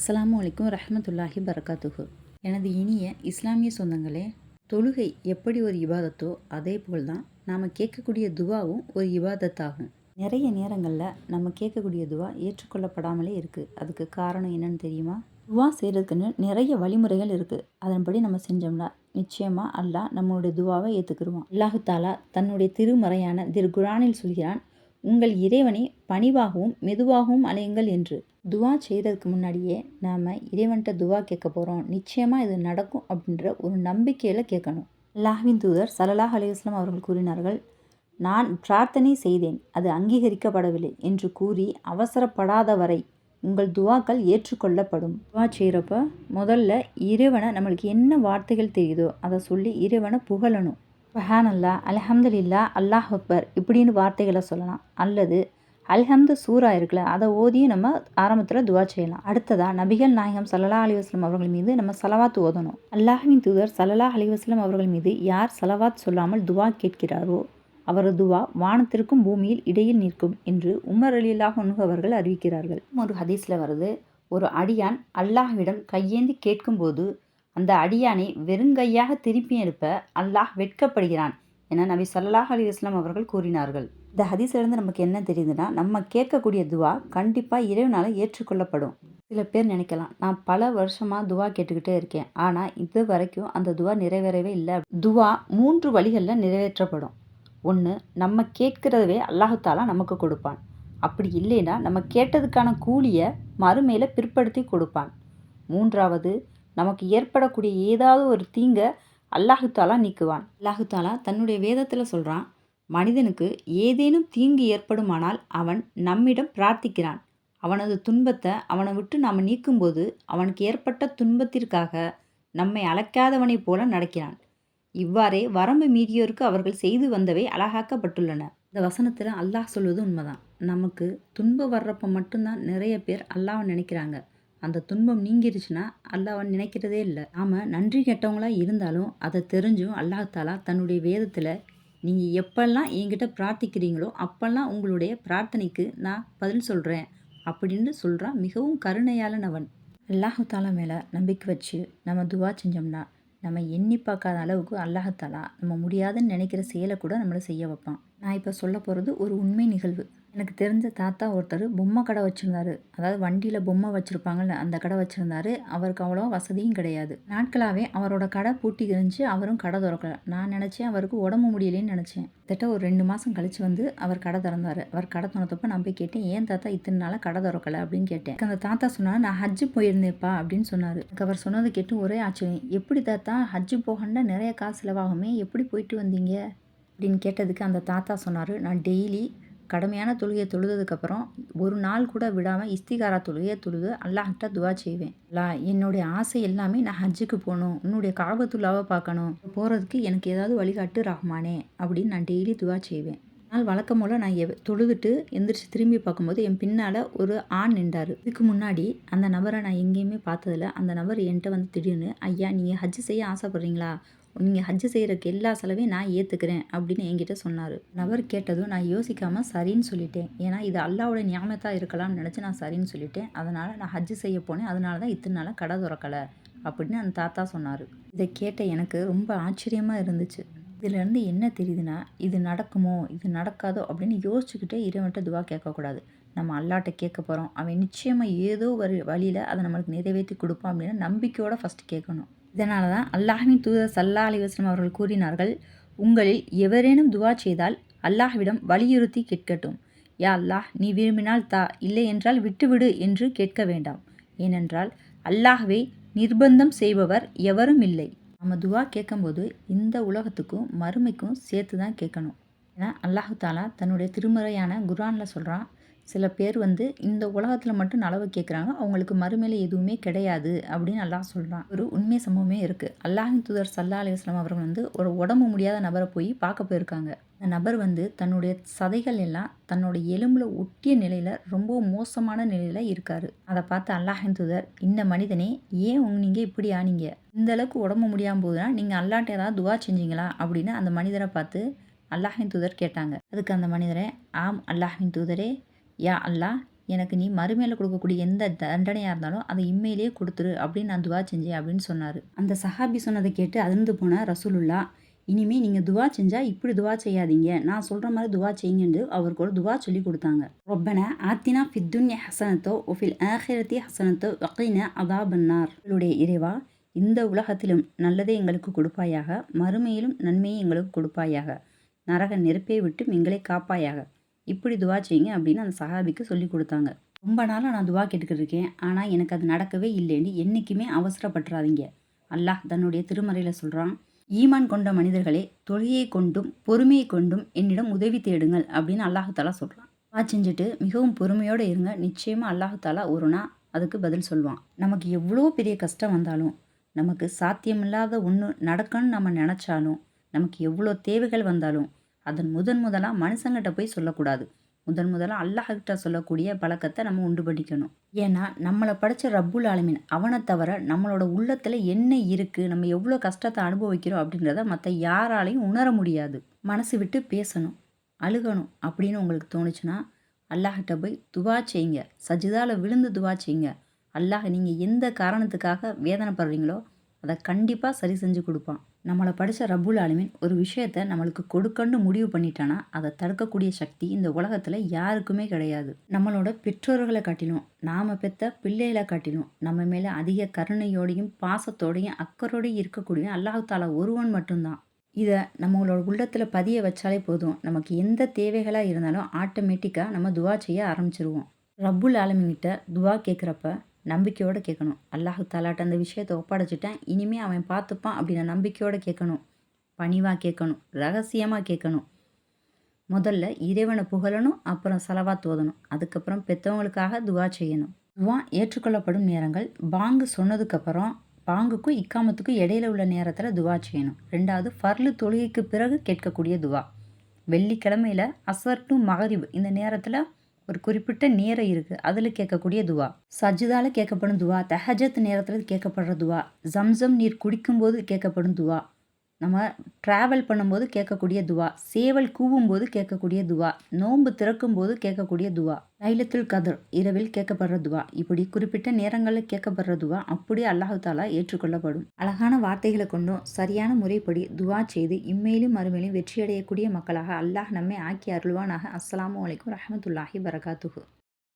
அஸ்லாம் அலைக்கும் ரஹமத்துல்லாஹி பரகாத்துகு எனது இனிய இஸ்லாமிய சொந்தங்களே தொழுகை எப்படி ஒரு இபாதத்தோ அதே போல் தான் நாம் கேட்கக்கூடிய துவாவும் ஒரு இபாதத்தாகும். நிறைய நேரங்களில் நம்ம கேட்கக்கூடிய துவா ஏற்றுக்கொள்ளப்படாமலே இருக்குது அதுக்கு காரணம் என்னன்னு தெரியுமா? துவா செய்கிறதுக்குன்னு நிறைய வழிமுறைகள் இருக்குது அதன்படி நம்ம செஞ்சோம்னா நிச்சயமாக அல்லாஹ் நம்மளுடைய துவாவை ஏற்றுக்குருவான் அல்லாஹு தாலா தன்னுடைய திருமறையான திரு குரானில் சொல்கிறான் உங்கள் இறைவனை பணிவாகவும் மெதுவாகவும் அலையுங்கள் என்று. துவா செய்கிறதுக்கு முன்னாடியே நாம் இறைவன்கிட்ட துவா கேட்க போகிறோம் நிச்சயமாக இது நடக்கும் அப்படின்ற ஒரு நம்பிக்கையில் கேட்கணும். அல்லாஹ்வின் தூதர் சலலாஹ் அலையுஸ்லாம் அவர்கள் கூறினார்கள் நான் பிரார்த்தனை செய்தேன் அது அங்கீகரிக்கப்படவில்லை என்று கூறி அவசரப்படாத வரை உங்கள் துவாக்கள் ஏற்றுக்கொள்ளப்படும். துவா செய்கிறப்ப முதல்ல இறைவனை நம்மளுக்கு என்ன வார்த்தைகள் தெரியுதோ அதை சொல்லி இறைவனை புகழணும். பஹானல்லா அலஹம்துல்லா அல்லாஹ் அக்பர் இப்படின்னு வார்த்தைகளை சொல்லலாம். அல்லது அல்ஹம்து சூரா இருக்குல்ல அதை ஓதியும் நம்ம ஆரம்பத்தில் துவா செய்யலாம். அடுத்ததாக நபிகள் நாயகம் சல்லா அலிவாஸ்லம் அவர்கள் மீது நம்ம சலவாத் ஓதணும். அல்லாஹ்வின் தூதர் சல்லா அலிவாஸ்லம் அவர்கள் மீது யார் சலவாத் சொல்லாமல் துவா கேட்கிறாரோ அவரது துவா வானத்திற்கும் பூமியில் இடையில் நிற்கும் என்று உமர் அலிலாக அவர்கள் அறிவிக்கிறார்கள். ஒரு ஹதீஸில் வருது ஒரு அடியான் அல்லாஹ்விடம் கையேந்தி கேட்கும்போது அந்த அடியானை வெறுங்கையாக திருப்பி அனுப்ப அல்லாஹ் வெட்கப்படுகிறான் என நபி சல்லாஹ் அலி இஸ்லாம் அவர்கள் கூறினார்கள். இந்த ஹதீஸ்லேருந்து நமக்கு என்ன தெரியுதுன்னா நம்ம கேட்கக்கூடிய துவா கண்டிப்பாக இறைவனால் ஏற்றுக்கொள்ளப்படும். சில பேர் நினைக்கலாம் நான் பல வருஷமாக துவா கேட்டுக்கிட்டே இருக்கேன். ஆனால் இது வரைக்கும் அந்த துவா நிறைவேறவே இல்லை. துவா மூன்று வழிகளில் நிறைவேற்றப்படும். ஒன்று நம்ம கேட்கிறதவே அல்லாஹாலா நமக்கு கொடுப்பான். அப்படி இல்லைன்னா நம்ம கேட்டதுக்கான கூலியை மறுமையில் பிற்படுத்தி கொடுப்பான். மூன்றாவது நமக்கு ஏற்படக்கூடிய ஏதாவது ஒரு தீங்கை அல்லாஹுத்தாலா நீக்குவான். அல்லாஹுத்தாலா தன்னுடைய வேதத்தில் சொல்கிறான் மனிதனுக்கு ஏதேனும் தீங்கு ஏற்படுமானால் அவன் நம்மிடம் பிரார்த்திக்கிறான். அவனது துன்பத்தை அவனை விட்டு நாம் நீக்கும்போது அவனுக்கு ஏற்பட்ட துன்பத்திற்காக நம்மை அழைக்காதவனைப் போல நடக்கிறான். இவ்வாறே வரம்பு மீறியோருக்கு அவர்கள் செய்து வந்தவை அழகாக்கப்பட்டுள்ளன. இந்த வசனத்தில் அல்லாஹ் சொல்வது உண்மைதான். நமக்கு துன்பம் வர்றப்ப மட்டும்தான் நிறைய பேர் அல்லாஹ் நினைக்கிறாங்க. அந்த துன்பம் நீங்கிருச்சுன்னா அல்லாஹ் நினைக்கிறதே இல்லை. நாம் நன்றி கெட்டவங்களாக இருந்தாலும் அதை தெரிஞ்சும் அல்லாஹாலா தன்னுடைய வேதத்தில் நீங்கள் எப்பெல்லாம் என்கிட்ட பிரார்த்திக்கிறீங்களோ அப்பெல்லாம் உங்களுடைய பிரார்த்தனைக்கு நான் பதில் சொல்கிறேன் அப்படின்னு சொல்கிறான் மிகவும் கருணையாளனவன். அல்லாஹாலா மேலே நம்பிக்கை வச்சு நம்ம துவா செஞ்சோம்னா நம்ம எண்ணி பார்க்காத அளவுக்கு அல்லாஹாலா நம்ம முடியாதுன்னு நினைக்கிற செயலை கூட நம்மளை செய்ய வைப்பான். நான் இப்போ சொல்ல போகிறது ஒரு உண்மை நிகழ்வு. எனக்கு தெரிஞ்ச தாத்தா ஒருத்தர் பொம்மை கடை வச்சுருந்தாரு. அதாவது வண்டியில் பொம்மை வச்சுருப்பாங்கல்ல அந்த கடை வச்சுருந்தாரு. அவருக்கு அவ்வளோ வசதியும் கிடையாது. நாட்களாகவே அவரோட கடை பூட்டி இருந்துச்சு அவரும் கடை திறக்கல. நான் நினச்சேன் அவருக்கு உடம்பு முடியலேன்னு நினச்சேன். திட்ட ஒரு ரெண்டு மாதம் கழித்து வந்து அவர் கடை திறந்தார். அவர் கடை திறந்தப்போ நான் போய் கேட்டேன் ஏன் தாத்தா இத்தனை நாளாக கடை திறக்கலை? அப்படின்னு கேட்டேன். அந்த தாத்தா சொன்னார் நான் ஹஜ்ஜு போயிருந்தேப்பா அப்படின்னு சொன்னார். எனக்கு அவர் சொன்னதை கேட்டு ஒரே ஆச்சரியம். எப்படி தாத்தா ஹஜ்ஜு போகணுன்னா நிறைய காசு செலவாகுமே எப்படி போயிட்டு வந்தீங்க? அப்படின்னு கேட்டதுக்கு அந்த தாத்தா சொன்னார் நான் டெய்லி கடுமையான தொழுகையை தொழுதுக்கப்புறம் ஒரு நாள் கூட விடாமல் இஸ்திகாரா தொழுகையை தொழுது அல்லாஹ்கிட்ட துவா செய்வேன். லா என்னுடைய ஆசை எல்லாமே நான் ஹஜ்ஜுக்கு போகணும் உன்னுடைய காபத்துல்லாவை பார்க்கணும் போகிறதுக்கு எனக்கு ஏதாவது வழிகாட்டு ரஹ்மானே அப்படின்னு நான் டெய்லி துவா செய்வேன். நாள் வழக்கம் போல் நான் எவ் தொழுதுட்டு எந்திரிச்சு திரும்பி பார்க்கும்போது என் பின்னால் ஒரு ஆண் நின்றார். இதுக்கு முன்னாடி அந்த நபரை நான் எங்கேயுமே பார்த்ததில்ல. அந்த நபர் என்கிட்ட வந்து திடீர்னு ஐயா நீங்கள் ஹஜ்ஜு செய்ய ஆசைப்பட்றீங்களா? நீங்கள் ஹஜ்ஜு செய்கிறக்கு எல்லா செலவையும் நான் ஏற்றுக்கிறேன் அப்படின்னு என்கிட்ட சொன்னார். நபர் கேட்டதும் நான் யோசிக்காமல் சரின்னு சொல்லிட்டேன். ஏன்னா இது அல்லாவோட ஞாபகத்தாக இருக்கலாம்னு நினச்சி நான் சரின்னு சொல்லிட்டேன். அதனால் நான் ஹஜ்ஜு செய்ய போனேன். அதனால தான் இத்தனை நாளாக கடை திறக்கலை அப்படின்னு அந்த தாத்தா சொன்னார். இதை கேட்ட எனக்கு ரொம்ப ஆச்சரியமாக இருந்துச்சு. இதுலேருந்து என்ன தெரியுதுன்னா இது நடக்குமோ இது நடக்காதோ அப்படின்னு யோசிச்சுக்கிட்டே இறைவன்ட்ட துவா கேட்கக்கூடாது. நம்ம அல்லாட்ட கேட்க போகிறோம் அவன் நிச்சயமாக ஏதோ ஒரு வழியில் அதை நம்மளுக்கு நிறைவேற்றி கொடுப்பான் அப்படின்னு நம்பிக்கையோடு ஃபஸ்ட்டு கேட்கணும். இதனால தான் அல்லாஹின் தூதர் சல்லா அலி வஸ்லம் அவர்கள் கூறினார்கள் உங்களில் எவரேனும் துவா செய்தால் அல்லாஹ்விடம் வலியுறுத்தி கேட்கட்டும். யா அல்லாஹ் நீ விரும்பினால் தா இல்லை என்றால் விட்டுவிடு என்று கேட்க வேண்டாம். ஏனென்றால் அல்லாஹ்வை நிர்பந்தம் செய்பவர் எவரும் இல்லை. நம்ம துவா கேட்கும்போது இந்த உலகத்துக்கும் மறுமைக்கும் சேர்த்து தான் கேட்கணும். ஏன்னா அல்லாஹு தாலா தன்னுடைய திருமுறையான குரானில் சொல்கிறான் சில பேர் வந்து இந்த உலகத்தில் மட்டும் நலவு கேட்குறாங்க அவங்களுக்கு மறுமையில் எதுவுமே கிடையாது அப்படின்னு அல்லாஹ் சொல்கிறான் ஒரு உண்மை சம்பவமே இருக்குது அல்லாஹின் தூதர் சல்லா அலிஸ்லாம் அவர்கள் வந்து ஒரு உடம்பு முடியாத நபரை போய் பார்க்க போயிருக்காங்க. அந்த நபர் வந்து தன்னுடைய சதைகள் எல்லாம் தன்னோட எலும்பில் ஒட்டிய நிலையில் ரொம்ப மோசமான நிலையில் இருக்கார். அதை பார்த்து அல்லாஹின் தூதர் இந்த மனிதனே ஏன் நீங்கள் இப்படி ஆனீங்க? இந்த அளவுக்கு உடம்பு முடியாமல் போதுன்னா நீங்கள் அல்லாட்ட ஏதாவது துவா செஞ்சீங்களா? அப்படின்னு அந்த மனிதரை பார்த்து அல்லாஹின் தூதர் கேட்டாங்க. அதுக்கு அந்த மனிதரை ஆம் அல்லாஹின் தூதரே யா அல்லா எனக்கு நீ மறுமையில் கொடுக்கக்கூடிய எந்த தண்டனையாக இருந்தாலும் அதை இம்மையிலேயே கொடுத்துரு அப்படின்னு நான் துவா செஞ்சேன் அப்படின்னு சொன்னார். அந்த சஹாபி சொன்னதை கேட்டு அதிர்ந்து போன ரசூலுல்லா இனிமேல் நீங்கள் துவா செஞ்சால் இப்படி துவா செய்யாதீங்க. நான் சொல்கிற மாதிரி துவா செய்யுங்கன்னு அவருக்கு ஒரு துவா சொல்லி கொடுத்தாங்க. ரொப்பன ஆத்தினா ஃபித்துன்ய ஹசனத்தோ ஒஃபில் ஆஹிரத்தி ஹசனத்தோ வகைன அதாபன்னார். உங்களுடைய இறைவா இந்த உலகத்திலும் நல்லதை எங்களுக்கு கொடுப்பாயாக மறுமையிலும் நன்மையை எங்களுக்கு கொடுப்பாயாக. நரக நெருப்பை விட்டு எங்களை காப்பாயாக. இப்படி துவா செய்யுங்க அப்படின்னு அந்த சஹாபிக்கு சொல்லி கொடுத்தாங்க. ரொம்ப நாளாக நான் துவா கேட்டுக்கிட்டு இருக்கேன் ஆனால் எனக்கு அது நடக்கவே இல்லைன்னு என்றைக்குமே அவசரப்பட்டுறாதீங்க. அல்லாஹ் தன்னுடைய திருமறையில் சொல்கிறான் ஈமான் கொண்ட மனிதர்களே தொழிலை கொண்டும் பொறுமையை கொண்டும் என்னிடம் உதவி தேடுங்கள் அப்படின்னு அல்லாஹாலா சொல்கிறான் துவா செஞ்சுட்டு மிகவும் பொறுமையோடு இருங்க. நிச்சயமாக அல்லாஹாலா ஒரு நாள் அதுக்கு பதில் சொல்லுவான் நமக்கு எவ்வளோ பெரிய கஷ்டம் வந்தாலும் நமக்கு சாத்தியமில்லாத ஒன்று நடக்கணும்னு நம்ம நினச்சாலும் நமக்கு எவ்வளோ தேவைகள் வந்தாலும் அதன் முதன் முதலாக மனுஷங்கிட்ட போய் சொல்லக்கூடாது. முதன் முதலாக அல்லாஹ்கிட்ட சொல்லக்கூடிய பழக்கத்தை நம்ம உண்டு பண்ணிக்கணும் ஏன்னா நம்மளை படைச்ச ரப்புல் ஆலமின் அவனை தவிர நம்மளோட உள்ளத்தில் என்ன இருக்குது நம்ம எவ்வளோ கஷ்டத்தை அனுபவிக்கிறோம் அப்படின்றத மற்ற யாராலையும் உணர முடியாது. மனசு விட்டு பேசணும் அழுகணும் அப்படின்னு உங்களுக்கு தோணுச்சுன்னா அல்லாஹ்கிட்ட போய் துவா செய்யுங்க. சஜிதாவில் விழுந்து துவா செய்யுங்க. அல்லாஹ் நீங்கள் எந்த காரணத்துக்காக வேதனைப்படுறீங்களோ அதை கண்டிப்பாக சரி செஞ்சு கொடுப்பான். நம்மளை படித்த ரப்புல் ஆலமின் ஒரு விஷயத்தை நம்மளுக்கு கொடுக்கன்னு முடிவு பண்ணிட்டானா அதை தடுக்கக்கூடிய சக்தி இந்த உலகத்தில் யாருக்குமே கிடையாது. நம்மளோட பெற்றோர்களை காட்டிலும் நாம் பெற்ற பிள்ளைகளை காட்டிலும் நம்ம மேலே அதிக கருணையோடையும் பாசத்தோடையும் அக்கறையோடையும் இருக்கக்கூடிய அல்லாஹாலா ஒருவன் மட்டும்தான். இதை நம்மளோட உள்ளத்தில் பதிய வச்சாலே போதும். நமக்கு எந்த தேவைகளாக இருந்தாலும் ஆட்டோமேட்டிக்காக நம்ம துவா செய்ய ஆரம்பிச்சிருவோம். ரப்புல் ஆலமின்கிட்ட துவா கேட்குறப்ப நம்பிக்கையோடு கேட்கணும். அல்லாஹு தாலாட்ட அந்த விஷயத்தை ஒப்படைச்சிட்டேன். இனிமே அவன் பார்த்துப்பான் அப்படின்னு நம்பிக்கையோடு கேட்கணும். பணிவாக கேட்கணும். ரகசியமாக கேட்கணும். முதல்ல இறைவனை புகழணும் அப்புறம் செலவாத் ஓதணும். அதுக்கப்புறம் பெற்றவங்களுக்காக துவா செய்யணும். துவா ஏற்றுக்கொள்ளப்படும் நேரங்கள். பாங்கு சொன்னதுக்கப்புறம் பாங்குக்கும் இக்காமத்துக்கும் இடையில உள்ள நேரத்தில் துவா செய்யணும். ரெண்டாவது ஃபர்லு தொழுகைக்கு பிறகு கேட்கக்கூடிய துவா. வெள்ளிக்கிழமையில் அசர் டு மகரிப் இந்த நேரத்தில் ஒரு குறிப்பிட்ட நேரம் இருக்குது அதில் கேட்கக்கூடிய துவா. சஜிதால கேட்கப்படும் துவா. தஹஜத் நேரத்தில் கேட்கப்படுற துவா. ஜம்சம் நீர் குடிக்கும்போது கேட்கப்படும் துவா. நம்ம ட்ராவல் பண்ணும்போது கேட்கக்கூடிய துவா. சேவல் கூவும்போது கேட்கக்கூடிய துவா. நோன்பு திறக்கும் போது கேட்கக்கூடிய துவா. லைலத்துல் கதர் இரவில் கேட்கப்படுற துவா. இப்படி குறிப்பிட்ட நேரங்களில் கேட்கப்படுற துவா அப்படியே அல்லாஹு தாலா ஏற்றுக்கொள்ளப்படும். அழகான வார்த்தைகளை கொண்டும் சரியான முறைப்படி துவா செய்து இம்மையிலும் மறுமையிலும் வெற்றியடையக்கூடிய மக்களாக அல்லாஹ் நம்மை ஆக்கி அருள்வானாக. அஸ்லாம் அலைக்கும் ரஹமத்துல்லாஹி வரகாத்துகு